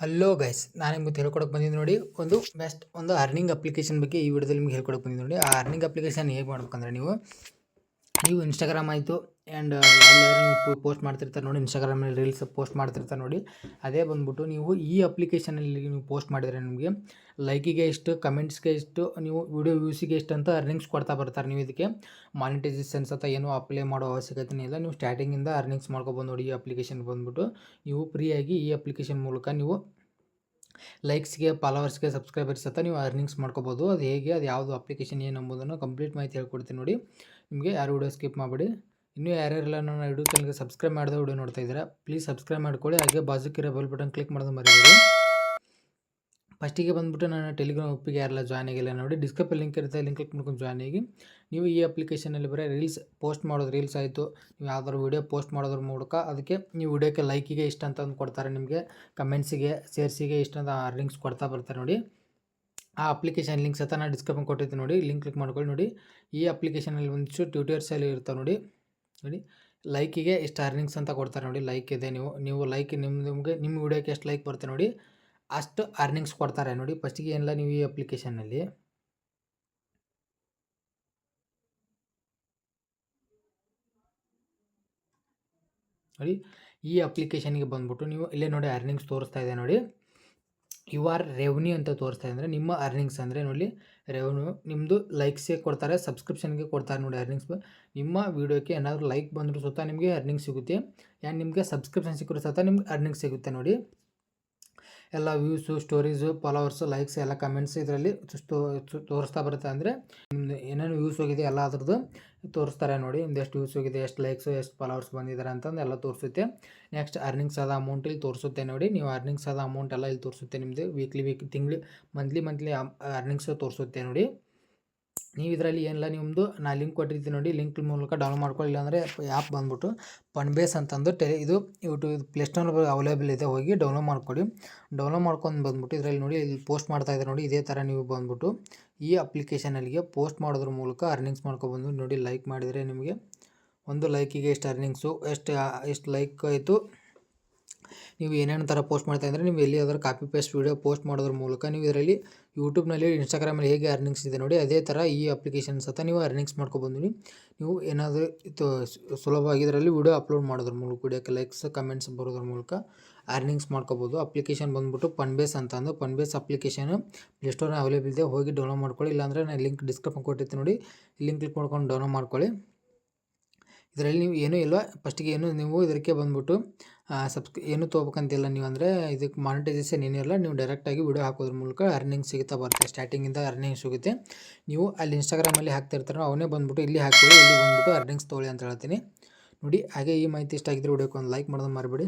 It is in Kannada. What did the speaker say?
ಹಲೋ ಗೈಸ್ ನಾನು ನಿಮಗೆ ಹೇಳ್ಕೊಡಕ್ಕೆ ಬಂದಿದ್ದು ನೋಡಿ, ಒಂದು ಬೆಸ್ಟ್ ಒಂದು ಅರ್ನಿಂಗ್ ಅಪ್ಲಿಕೇಶನ್ ಬಗ್ಗೆ ಈ ವಿಡಿಯೋದಲ್ಲಿ ನಿಮ್ಗೆ ಹೇಳ್ಕೊಡಕ್ಕೆ ಬಂದಿದ್ದು ನೋಡಿ. ಆ ಅರ್ನಿಂಗ್ ಅಪ್ಲಿಕೇಶನ್ ಹೇಗೆ ಮಾಡ್ಬೇಕಂದ್ರೆ ನೀವು ನೀವು ಇನ್ಸ್ಟಾಗ್ರಾಮ್ ಆಯಿತು ಆ್ಯಂಡ್ ಎಲ್ಲರೂ ನೀವು ಪೋಸ್ಟ್ ಮಾಡ್ತಿರ್ತಾರೆ ನೋಡಿ ಇನ್ಸ್ಟಾಗ್ರಾಮಲ್ಲಿ ರೀಲ್ಸ್ ಪೋಸ್ಟ್ ಮಾಡ್ತಿರ್ತಾರೆ ನೋಡಿ. ಅದೇ ಬಂದ್ಬಿಟ್ಟು ನೀವು ಈ ಅಪ್ಲಿಕೇಶನಲ್ಲಿ ನೀವು ಪೋಸ್ಟ್ ಮಾಡಿದರೆ ನಿಮಗೆ ಲೈಕಿಗೆ ಎಷ್ಟು ಕಮೆಂಟ್ಸ್ಗೆ ಎಷ್ಟು, ನೀವು ವಿಡಿಯೋ ವ್ಯೂಸಿಗೆ ಎಷ್ಟು ಅಂತ ಅರ್ನಿಂಗ್ಸ್ ಕೊಡ್ತಾ ಬರ್ತಾರೆ ನೀವು ಇದಕ್ಕೆ. ಮಾನಿಟೈಸೇಷನ್ಸ್ ಅಂತ ಏನೂ ಅಪ್ಲೈ ಮಾಡೋ ಅವಶ್ಯಕತೆ ಇಲ್ಲ. ನೀವು ಸ್ಟಾರ್ಟಿಂಗಿಂದ ಅರ್ನಿಂಗ್ಸ್ ಮಾಡ್ಕೊಬೋದು ನೋಡಿ ಈ ಅಪ್ಲಿಕೇಶನ್ ಬಂದ್ಬಿಟ್ಟು. ನೀವು ಫ್ರೀಯಾಗಿ ಈ ಅಪ್ಲಿಕೇಶನ್ ಮೂಲಕ ನೀವು ಲೈಕ್ಸ್ಗೆ ಫಾಲೋವರ್ಸ್ಗೆ ಸಬ್ಸ್ಕ್ರೈಬರ್ಸ್ ಅಂತ ನೀವು ಅರ್ನಿಂಗ್ಸ್ ಮಾಡ್ಕೋಬೋದು. ಅದು ಹೇಗೆ, ಅದು ಯಾವುದು ಅಪ್ಲಿಕೇಶನ್ ಏನು ಎಂಬುದನ್ನು ಕಂಪ್ಲೀಟ್ ಮಾಹಿತಿ ಹೇಳ್ಕೊಡ್ತೀನಿ ನೋಡಿ. ನಿಮಗೆ ಯಾರು ವಿಡಿಯೋ ಸ್ಕಿಪ್ ಮಾಡಿಬಿಡಿ. ಇನ್ನೂ ಯಾರ್ಯಾರೆಲ್ಲ ನನ್ನ ಯೂಟ್ಯೂಬ್ ಚಾನಲ್ಗೆ ಸಬ್ಸ್ಕ್ರೈಬ್ ಮಾಡಿದ ವಿಡಿಯೋ ನೋಡ್ತಾ ಇದ್ದೀರಾ ಪ್ಲೀಸ್ ಸಬ್ಸ್ಕ್ರೈಬ್ ಮಾಡ್ಕೊಳ್ಳಿ. ಹಾಗೆ ಬಾಜುಕಿರೋ ಬೆಲ್ ಬಟನ್ ಕ್ಲಿಕ್ ಮಾಡೋದು ಮರಿಬೇಡಿ. ಫಸ್ಟಿಗೆ ಬಂದುಬಿಟ್ಟು ನಾನು ಟೆಲಿಗ್ರಾಮ್ ಒಪ್ಪಿಗೆ ಯಾರೆಲ್ಲ ಜಾಯ್ನ್ ಆಗಿಲ್ಲ ನೋಡಿ ಡಿಸ್ಕಪ್ ಲಿಂಕ್ ಇರುತ್ತೆ ಲಿಂಕ್ ಕ್ಲಿಕ್ ಮಾಡ್ಕೊಂಡು ಜಾಯ್ನ್ ಆಗಿ. ನೀವು ಈ ಅಪ್ಲಿಕೇಶನಲ್ಲಿ ಬರೀ ರೀಲ್ಸ್ ಪೋಸ್ಟ್ ಮಾಡೋದು ರೀಲ್ಸ್ ಆಯಿತು. ನೀವು ಯಾವ್ದಾದ್ರು ವೀಡಿಯೋ ಪೋಸ್ಟ್ ಮಾಡೋದ್ರ ಮೂಲಕ ಅದಕ್ಕೆ ನೀವು ವಿಡಿಯೋಕ್ಕೆ ಲೈಕಿಗೆ ಇಷ್ಟ ಅಂತ ಅಂದು ಕೊಡ್ತಾರೆ ನಿಮಗೆ. ಕಮೆಂಟ್ಸಿಗೆ ಶೇರ್ಸಿಗೆ ಇಷ್ಟ ಅಂತ ಅರ್ನಿಂಗ್ಸ್ ಕೊಡ್ತಾ ಬರ್ತಾರೆ ನೋಡಿ. ಆ ಅಪ್ಲಿಕೇಶನ್ ಲಿಂಕ್ಸ್ ಸತ ನಾನು ಡಿಸ್ಕ್ರಿಪ್ಷನ್ ಕೊಟ್ಟಿರ್ತೀನಿ ನೋಡಿ. ಲಿಂಕ್ ಕ್ಲಿಕ್ ಮಾಡ್ಕೊಳ್ಳಿ ನೋಡಿ. ಈ ಅಪ್ಲಿಕೇಶನಲ್ಲಿ ಒಂದಿಷ್ಟು ಟ್ಯೂಟರ್ಸಲ್ಲಿ ಇರ್ತಾವೆ ನೋಡಿ. ನೋಡಿ. ಲೈಕಿಗೆ ಎಷ್ಟು ಅರ್ನಿಂಗ್ಸ್ ಅಂತ ಕೊಡ್ತಾರೆ ನೋಡಿ. ಲೈಕ್ ಇದೆ ನೀವು. ನೀವು ಲೈಕ್ ನಿಮ್ಮ ನಿಮಗೆ, ನಿಮ್ಮ ವಿಡಿಯೋಕ್ಕೆ ಎಷ್ಟು ಲೈಕ್ ಬರುತ್ತೆ ನೋಡಿ. ಅಷ್ಟು ಅರ್ನಿಂಗ್ಸ್ ಕೊಡ್ತಾರೆ. ನೋಡಿ ಫಸ್ಟಿಗೆ ಏನಿಲ್ಲ, ನೀವು ಈ ಅಪ್ಲಿಕೇಶನಲ್ಲಿ ನೋಡಿ, ಈ ಅಪ್ಲಿಕೇಶನ್ಗೆ ಬಂದ್ಬಿಟ್ಟು ನೀವು ಇಲ್ಲೇ ನೋಡಿ ಅರ್ನಿಂಗ್ಸ್ ತೋರಿಸ್ತಾ ಇದೆ ನೋಡಿ. ಯು ಆರ್ ರೆವೆನ್ಯೂ ಅಂತ ತೋರಿಸ್ತಾ ಇದೆ ಅಂದರೆ, ನಿಮ್ಮ ಅರ್ನಿಂಗ್ಸ್ ಅಂದರೆ ನೋಡಿ ರೆವೆನ್ಯೂ ನಿಮ್ಮದು ಲೈಕ್ಸೇ ಕೊಡ್ತಾರೆ ಸಬ್ಸ್ಕ್ರಿಪ್ಷನ್ಗೆ ಕೊಡ್ತಾರೆ ನೋಡಿ ಅರ್ನಿಂಗ್ಸ್ ನಿಮ್ಮ ವೀಡಿಯೋಕ್ಕೆ ಏನಾದರೂ ಲೈಕ್ ಬಂದರೂ ಸುತ್ತ ನಿಮಗೆ ಅರ್ನಿಂಗ್ ಸಿಗುತ್ತೆ. ಆ್ಯಂಡ್ ನಿಮಗೆ ಸಬ್ಸ್ಕ್ರಿಪ್ಷನ್ ಸಿಕ್ಕರೂ ಸಹ ನಿಮ್ಗೆ ಅರ್ನಿಂಗ್ ಸಿಗುತ್ತೆ ನೋಡಿ. ಎಲ್ಲ ವ್ಯೂಸು ಸ್ಟೋರೀಸು ಫಾಲೋವರ್ಸು ಲೈಕ್ಸ್ ಎಲ್ಲ ಕಮೆಂಟ್ಸ್ ಇದರಲ್ಲಿ ತೋರಿಸ್ತಾ ಬರುತ್ತೆ ಅಂದರೆ ಏನೇನು ವ್ಯೂಸ್ ಹೋಗಿದೆ ಎಲ್ಲ ಅದ್ರದ್ದು ತೋರಿಸ್ತಾರೆ ನೋಡಿ. ನಿಮ್ದು ಎಷ್ಟು ವ್ಯೂಸ್ ಹೋಗಿದೆ, ಎಷ್ಟು ಲೈಕ್ಸು ಎಷ್ಟು ಫಾಲೋವರ್ಸ್ ಬಂದಿದ್ದಾರೆ ಅಂತಂದು ಎಲ್ಲ ತೋರಿಸುತ್ತೆ. ನೆಕ್ಸ್ಟ್ ಅರ್ನಿಂಗ್ಸ್ ಆದ ಅಮೌಂಟ್ ಇಲ್ಲಿ ತೋರಿಸುತ್ತೆ ನೋಡಿ. ನೀವು ಅರ್ನಿಂಗ್ಸ್ ಆದ ಅಮೌಂಟ್ ಎಲ್ಲ ಇಲ್ಲಿ ತೋರಿಸುತ್ತೆ ನಿಮ್ಮದು ವೀಕ್ಲಿ ವೀಕ್ ತಿಂಗ್ಳು ಮಂತ್ಲಿ ಮಂತ್ಲಿ ಅರ್ನಿಂಗ್ಸ್ ತೋರಿಸುತ್ತೆ ನೋಡಿ. ನೀವು ಇದರಲ್ಲಿ ಏನಿಲ್ಲ ನಿಮ್ಮದು ನಾ ಲಿಂಕ್ ಕೊಟ್ಟಿರ್ತೀನಿ ನೋಡಿ ಲಿಂಕ್ ಮೂಲಕ ಡೌನ್ಲೋಡ್ ಮಾಡ್ಕೊಳ್ಳಿ ಇಲ್ಲಾಂದರೆ ಆ್ಯಪ್ ಬಂದ್ಬಿಟ್ಟು ಬೇಸ್ ಅಂತಂದು ಟೆಲಿ ಇದು ಯೂಟ್ಯೂಬ್ ಪ್ಲೇಸ್ಟೋರ್ ಅವೈಲೇಬಲ್ ಇದೆ, ಹೋಗಿ ಡೌನ್ಲೋಡ್ ಮಾಡ್ಕೊಳ್ಳಿ ಡೌನ್ಲೋಡ್ ಮಾಡ್ಕೊಂಡು ಬಂದ್ಬಿಟ್ಟು ಇದರಲ್ಲಿ ನೋಡಿ ಇಲ್ಲಿ ಪೋಸ್ಟ್ ಮಾಡ್ತಾ ಇದ್ದಾರೆ ನೋಡಿ, ಇದೇ ಥರ ನೀವು ಬಂದ್ಬಿಟ್ಟು ಈ ಅಪ್ಲಿಕೇಶನಲ್ಲಿಗೆ ಪೋಸ್ಟ್ ಮಾಡೋದ್ರ ಮೂಲಕ ಅರ್ನಿಂಗ್ಸ್ ಮಾಡ್ಕೊಬಂದು ನೋಡಿ ಲೈಕ್ ಮಾಡಿದರೆ ನಿಮಗೆ ಒಂದು ಲೈಕಿಗೆ ಎಷ್ಟು ಅರ್ನಿಂಗ್ಸು ಎಷ್ಟು ಎಷ್ಟು ಲೈಕ್ ಆಯಿತು. ನೀವು ಏನೇನು ಥರ ಪೋಸ್ಟ್ ಮಾಡ್ತಾ ಇದ್ದರೆ, ನೀವು ಎಲ್ಲಿ ಅದರ ಕಾಪಿ ಪೇಸ್ಟ್ ವೀಡಿಯೋ ಪೋಸ್ಟ್ ಮಾಡೋದ್ರ ಮೂಲಕ ನೀವು ಇದರಲ್ಲಿ ಯೂಟ್ಯೂಬ್ನಲ್ಲಿ ಇನ್ಸ್ಟಾಗ್ರಾಮಲ್ಲಿ ಹೇಗೆ ಅರ್ನಿಂಗ್ಸ್ ಇದೆ ನೋಡಿ, ಅದೇ ಥರ ಈ ಅಪ್ಲಿಕೇಶನ್ಸ್ ಸಹ ನೀವು ಅರ್ನಿಂಗ್ಸ್ ಮಾಡ್ಕೊಬಂದು ನೀವು ಏನಾದರೂ ಇದು ಸುಲಭವಾಗಿ ಇದರಲ್ಲಿ ವೀಡಿಯೋ ಅಪ್ಲೋಡ್ ಮಾಡೋದ್ರ ಮೂಲಕ ವೀಡಿಯೋಕ್ಕೆ ಲೈಕ್ಸ್ ಕಮೆಂಟ್ಸ್ ಬರೋದ್ರ ಮೂಲಕ ಅರ್ನಿಂಗ್ಸ್ ಮಾಡ್ಕೋಬೋದು. ಅಪ್ಲಿಕೇಶನ್ ಬಂದುಬಿಟ್ಟು ಪನ್ಬೇಸ್ ಅಂತ ಅಂದು ಪನ್ಬೇಸ್ ಅಪ್ಲಿಕೇಶನ್ ಪ್ಲೇಸ್ಟೋರ್ನ ಅವೈಲೇಬಲ್ ಇದೆ. ಹೋಗಿ ಡೌನ್ಲೋಡ್ ಮಾಡ್ಕೊಳ್ಳಿ. ಇಲ್ಲಾಂದರೆ ನಾನು ಲಿಂಕ್ ಡಿಸ್ಕ್ರಿಪ್ಷನ್ ಕೊಟ್ಟಿರ್ತೀನಿ ನೋಡಿ. ಲಿಂಕ್ ಕ್ಲಿಕ್ ಮಾಡ್ಕೊಂಡು ಡೌನ್ಲೋಡ್ ಮಾಡ್ಕೊಳ್ಳಿ. ಇದರಲ್ಲಿ ನೀವು ಏನೂ ಇಲ್ಲ ಫಸ್ಟಿಗೆ ಏನು ನೀವು ಇದಕ್ಕೆ ಬಂದುಬಿಟ್ಟು ಸಬ್ಸ್ಕ್ ಏನು ತೊಗೋಬೇಕಂತಿಲ್ಲ ನೀವು ಅಂದರೆ ಇದಕ್ಕೆ ಮಾನಿಟೈಸೇಷನ್ ಏನಿಲ್ಲ ನೀವು ಡೈರೆಕ್ಟಾಗಿ ವಿಡಿಯೋ ಹಾಕೋದ್ರ ಮೂಲಕ ಅರ್ನಿಂಗ್ ಸಿಗುತ್ತಾ ಬರುತ್ತೆ. ಸ್ಟಾರ್ಟಿಂಗಿಂದ ಅರ್ನಿಂಗ್ ಸಿಗುತ್ತೆ. ನೀವು ಅಲ್ಲಿ ಇನ್ಸ್ಟಾಗ್ರಾಮಲ್ಲಿ ಹಾಕ್ತಿರ್ತಾರೋ ಅವನೇ ಬಂದುಬಿಟ್ಟು ಇಲ್ಲಿ ಹಾಕಿ ಇಲ್ಲಿ ಬಂದುಬಿಟ್ಟು ಅರ್ನಿಂಗ್ಸ್ ತೊಗೊಳ್ಳಿ ಅಂತ ಹೇಳ್ತೀನಿ. ನೋಡಿ, ಹಾಗೆ ಈ ಮಾಹಿತಿ ಇಷ್ಟ ಆಗಿದ್ರೆ ವಿಡಿಯೋಕ್ಕೆ ಒಂದು ಲೈಕ್ ಮಾಡೋದು ಮರಿಬೇಡಿ.